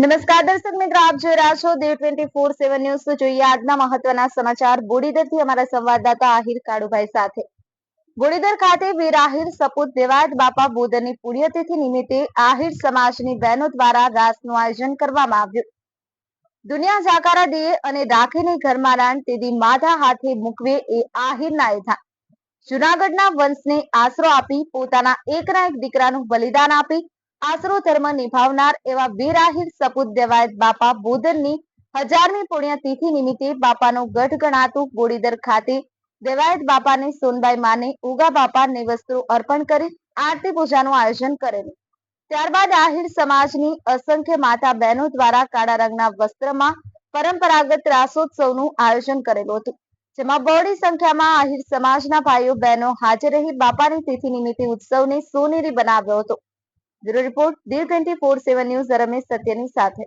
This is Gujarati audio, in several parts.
નમસ્કાર દર્શક મિત્રો, આપ જોઈ રહ્યા છો Dev twenty four seven news જોઈએ આજના મહત્વના સમાચાર. બોડીદરથી અમારા સંવાદદાતા આહિર કાળુભાઈ સાથે. બોડીદર ખાતે વીર આહિર સપૂત દેવાયત બાપા બોદરની પુણ્યતિથિ નિમિત્તે આહિર સમાજની બહેનો દ્વારા રાસનું આયોજન કરવામાં આવ્યું. દુનિયા જાકારા દે અને રાખીને ઘરમાં રાણ તેદી માધા હાથે મૂકવે એ આહિરના એથા જુનાગઢના વંશને આશરો આપી પોતાના એકના એક દીકરાનું બલિદાન આપી આશરો ધર્મ નિભાવનાર એવા વીર સપૂત દેવાયત બાપા બોદરની હજારમી પુણ્યતિથિ નિમિત્તે બાપાનું ગઢ ગણાતું ગોળીદર ખાતે દેવાયત બાપાને સોનબાઈ માને ઉગા બાપાને વસ્ત્રો અર્પણ કરી આરતી પૂજાનું આયોજન કરેલું. ત્યારબાદ આહિર સમાજની અસંખ્ય માતા બહેનો દ્વારા કાળા રંગના વસ્ત્રમાં પરંપરાગત રાસોત્સવનું આયોજન કરેલું હતું. જેમાં બહોળી સંખ્યામાં આહિર સમાજના ભાઈઓ બહેનો હાજર રહી બાપાની તિથિ નિમિત્તે ઉત્સવને સોનેરી બનાવ્યો હતો. Bureau report D twenty four seven news Ramesh સત્યની સાથે.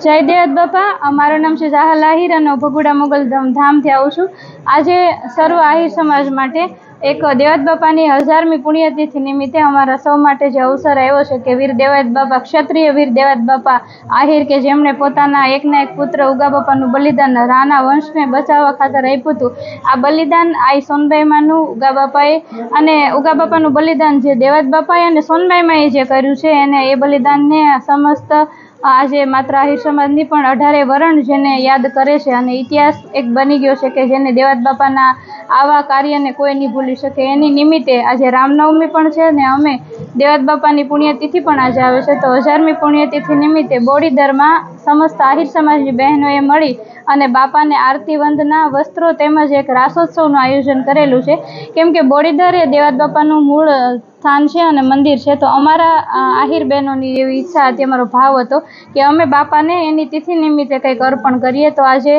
જય દેવત બાપા. અમારું નામ છે જાહલ આહિર અને ભગુડા મુગલ ધામ- ધામથી આવું છું. આજે સર્વ આહિર સમાજ માટે એક દેવત બાપાની હજારમી પુણ્યતિથિ નિમિત્તે અમારા સૌ માટે જે અવસર આવ્યો છે કે વીર દેવત બાપા, ક્ષત્રિય વીર દેવત બાપા આહિર કે જેમણે પોતાના એકના એક પુત્ર ઉગા બાપાનું બલિદાન રાણા વંશને બચાવવા ખાતર આપ્યું હતું. આ બલિદાન આઈ સોનબાઈમાનું ઉગા બાપાએ અને ઉગા બાપાનું બલિદાન જે દેવત બાપાએ અને સોનબાઈમાએ જે કર્યું છે એને એ બલિદાનને સમસ્ત આજે માત્ર આહિર સમાજની પણ અઢારે વરણ જેને યાદ કરે છે અને ઇતિહાસ એક બની ગયો છે કે જેને દેવાત બાપાના આવા કાર્યને કોઈ નહીં ભૂલી શકે. એની નિમિત્તે આજે રામનવમી પણ છે ને અમે દેવત બાપાની પુણ્યતિથિ પણ આજે આવે છે. તો હજારમી પુણ્યતિથિ નિમિત્તે બોડીદરમાં સમસ્ત આહિર સમાજની બહેનોએ મળી અને બાપાને આરતી, વંદના, વસ્ત્રો તેમજ એક રાસોત્સવનું આયોજન કરેલું છે. કેમ કે બોડીદર એ દેવત બાપાનું મૂળ સ્થાન છે અને મંદિર છે. તો અમારા આહિર બહેનોની એવી ઈચ્છા હતી, અમારો ભાવ હતો કે અમે બાપાને એની તિથિ નિમિત્તે કંઈક અર્પણ કરીએ. તો આજે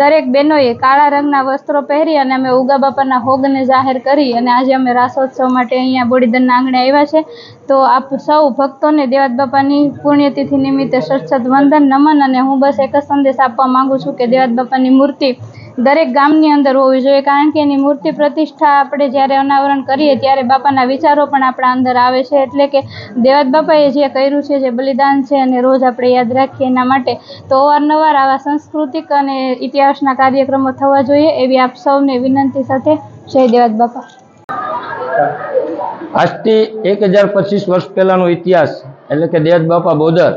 દરેક બહેનોએ કાળા રંગના વસ્ત્રો પહેરી અને અમે ઉગા બાપાના હોગને જાહેર કરી અને આજે અમે રાસોત્સવ માટે અહીંયા બોડીદરના આંગણે આવ્યા છે. તો આપ સૌ ભક્તોને દેવાદ બાપાની પુણ્યતિથિ નિમિત્તે સત્સદ વંદન નમન અને હું બસ એક જ સંદેશ આપવા માગું છું કે દેવાદ બાપાની મૂર્તિ દરેક ગામની અંદર હોવી જોઈએ, કારણ કે એની મૂર્તિ પ્રતિષ્ઠા આપણે જ્યારે અનાવરણ કરીએ ત્યારે બાપાના વિચારો પણ આપણા અંદર આવે છે. એટલે કે દેવત બાપાએ જે કર્યું છે, જે બલિદાન છે અને રોજ આપણે યાદ રાખીએ એના માટે. તો અવારનવાર આવા સાંસ્કૃતિક અને ઇતિહાસના કાર્યક્રમો થવા જોઈએ એવી આપ સૌને વિનંતી સાથે જય દેવત બાપા. આજથી એક હજાર પચીસ વર્ષ પહેલાંનો ઇતિહાસ, એટલે કે દેવત બાપા બોદર,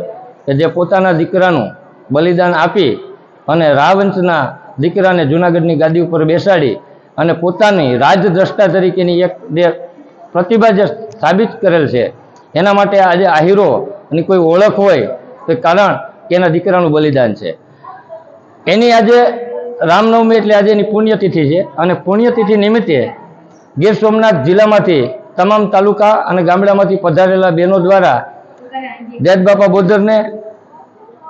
કે જે પોતાના દીકરાનું બલિદાન આપી અને રાવંશના દીકરાને જુનાગઢની ગાદી ઉપર બેસાડી અને પોતાની રાજદ્રષ્ટા તરીકેની એક જે પ્રતિભા જે સાબિત કરેલ છે, એના માટે આજે આહીરોની કોઈ ઓળખ હોય તો કારણ કે એના દીકરાનું બલિદાન છે. એની આજે રામનવમી એટલે આજે એની પુણ્યતિથિ છે અને પુણ્યતિથિ નિમિત્તે ગીર સોમનાથ જિલ્લામાંથી તમામ તાલુકા અને ગામડામાંથી પધારેલા બહેનો દ્વારા દેદ બાપા બોધરને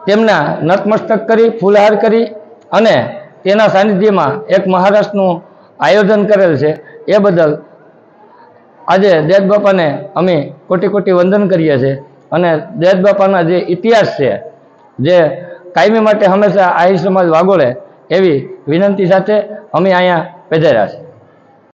તેમના નતમસ્તક કરી, ફૂલહાર કરી અને તેના સાનિધ્યમાં એક મહારાષ્ટ્રનું આયોજન કરેલ છે. એ બદલ આજે દેદ બાપાને અમે કોટી કોટી વંદન કરીએ છીએ અને દેદ બાપાના જે ઇતિહાસ છે, જે કાયમી માટે હંમેશા આહિર સમાજ વાગોળે એવી વિનંતી સાથે અમે અહીંયા પધાર્યા છે